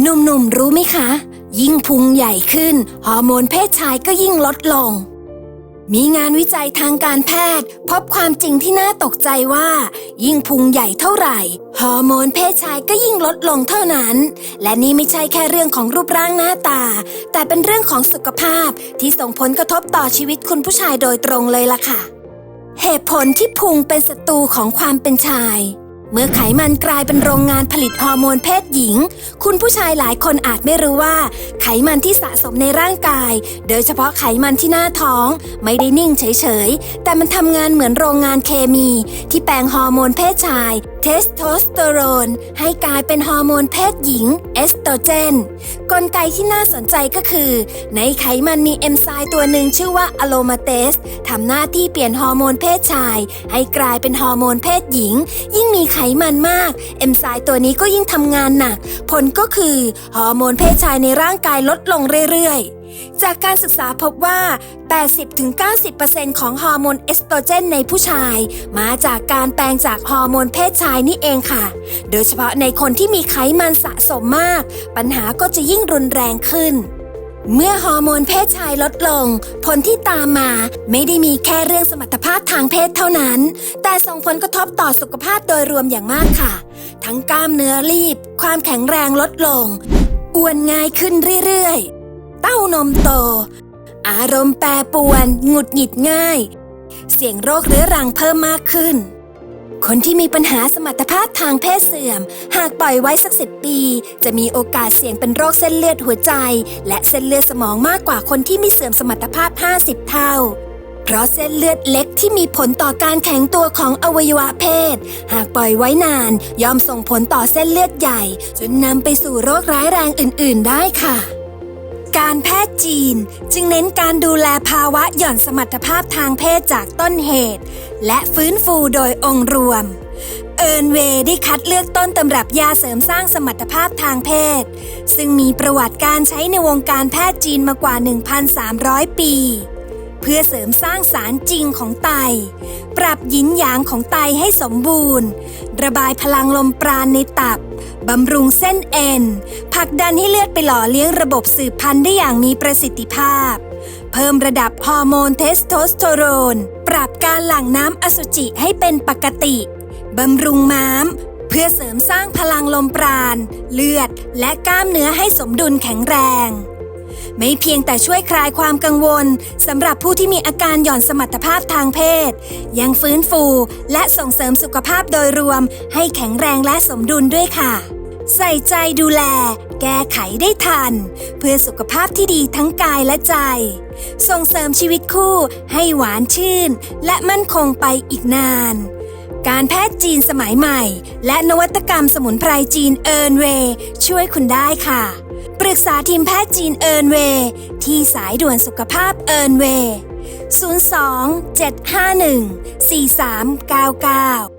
หนุ่มๆรู้ไหมคะ ยิ่งพุงใหญ่ขึ้น ฮอร์โมนเพศชายก็ยิ่งลดลง มีงานวิจัยทางการแพทย์ พบความจริงที่น่าตกใจว่า ยิ่งพุงใหญ่เท่าไหร่ ฮอร์โมนเพศชายก็ยิ่งลดลงเท่านั้น และนี่ไม่ใช่แค่เรื่องของรูปร่างหน้าตา แต่เป็นเรื่องของสุขภาพที่ส่งผลกระทบต่อชีวิตคุณผู้ชายโดยตรงเลยล่ะค่ะ เหตุผลที่พุงเป็นศัตรูของความเป็นชาย เมื่อไขมันกลายเป็นโรงงานผลิตฮอร์โมนเพศหญิง คุณผู้ชายหลายคนอาจไม่รู้ว่า ไขมันที่สะสมในร่างกาย โดยเฉพาะไขมันที่หน้าท้อง ไม่ได้นิ่งเฉยๆ แต่มันทำงานเหมือนโรงงานเคมี ที่แปลงฮอร์โมนเพศชายเทสโทสเตอโรน ให้กลายเป็นฮอร์โมนเพศหญิง เอสโตรเจน กลไกที่น่าสนใจก็คือ ในไขมันมีเอนไซม์ตัวหนึ่งชื่อว่าอะโลมาเตสทำหน้าที่เปลี่ยนฮอร์โมนเพศชาย ให้กลายเป็นฮอร์โมนเพศหญิง ยิ่งมีไขมันมาก เอนไซม์ตัวนี้ก็ยิ่งทำงานหนัก ผลก็คือ ฮอร์โมนเพศชายในร่างกายลดลงเรื่อยๆ จากการศึกษาพบว่า 80-90%ของฮอร์โมนเอสโตรเจนในผู้ชาย มาจากการแปลงจากฮอร์โมนเพศชายนี่เองค่ะ โดยเฉพาะในคนที่มีไขมันสะสมมาก ปัญหาก็จะยิ่งรุนแรงขึ้น เมื่อฮอร์โมนเพศชายลดลง ผลที่ตามมาไม่ได้มีแค่เรื่องสมรรถภาพทางเพศเท่านั้น แต่ส่งผลกระทบต่อสุขภาพโดยรวมอย่างมากค่ะ ทั้งกล้ามเนื้อรีบ ความแข็งแรงลดลงอ้วนง่ายขึ้นเรื่อยๆ เต้านมโต อารมณ์แปรปรวน หงุดหงิดง่าย เสี่ยงโรคเรื้อรังเพิ่มมากขึ้น คนที่มีปัญหาสมรรถภาพทางเพศเสื่อม หากปล่อยไว้สักสิบปี จะมีโอกาสเสี่ยงเป็นโรคเส้นเลือดหัวใจ และเส้นเลือดสมองมากกว่าคนที่มีเสื่อมสมรรถภาพ 50 เท่าเพราะเส้นเลือดเล็กที่มีผลต่อการแข็งตัวของอวัยวะเพศ หากปล่อยไว้นานย่อมส่งผลต่อเส้นเลือดใหญ่ จนนำไปสู่โรคร้ายแรงอื่น ๆ ได้ค่ะ การแพทย์จีนจึงเน้นการดูแลภาวะหย่อนสมรรถภาพทางเพศจากต้นเหตุ และฟื้นฟูโดยองค์รวม เอิร์นเวย์ได้คัดเลือกต้นตำรับยาเสริมสร้างสมรรถภาพทางเพศ ซึ่งมีประวัติการใช้ในวงการแพทย์จีนมากว่า 1,300 ปี เพื่อเสริมสร้างสารจริงของไต ปรับยินหยางของไตให้สมบูรณ์ ระบายพลังลมปราณในตับ บำรุงเส้นเอ็นผลักดันให้เลือดไปหล่อเลี้ยงระบบสืบพันธุ์ได้อย่างมีประสิทธิภาพ เพิ่มระดับฮอร์โมนเทสโทสเตอโรน ปรับการหลั่งน้ำอสุจิให้เป็นปกติ บำรุงม้าม เพื่อเสริมสร้างพลังลมปราณ เลือด และกล้ามเนื้อให้สมดุลแข็งแรง ไม่เพียงแต่ช่วยคลายความกังวลสำหรับผู้ที่มีอาการหย่อนสมรรถภาพทางเพศ ยังฟื้นฟูและส่งเสริมสุขภาพโดยรวม ให้แข็งแรงและสมดุลด้วยค่ะ ใส่ใจดูแล แก้ไขได้ทัน เพื่อสุขภาพที่ดีทั้งกายและใจ ส่งเสริมชีวิตคู่ให้หวานชื่น และมั่นคงไปอีกนานการแพทย์จีนสมัยใหม่ และนวัตกรรมสมุนไพรจีนเอิร์นเวช่วยคุณได้ค่ะ ปรึกษาทีมแพทย์จีนเอิร์นเวย์ที่สายด่วนสุขภาพเอิร์นเวย์02 751 4399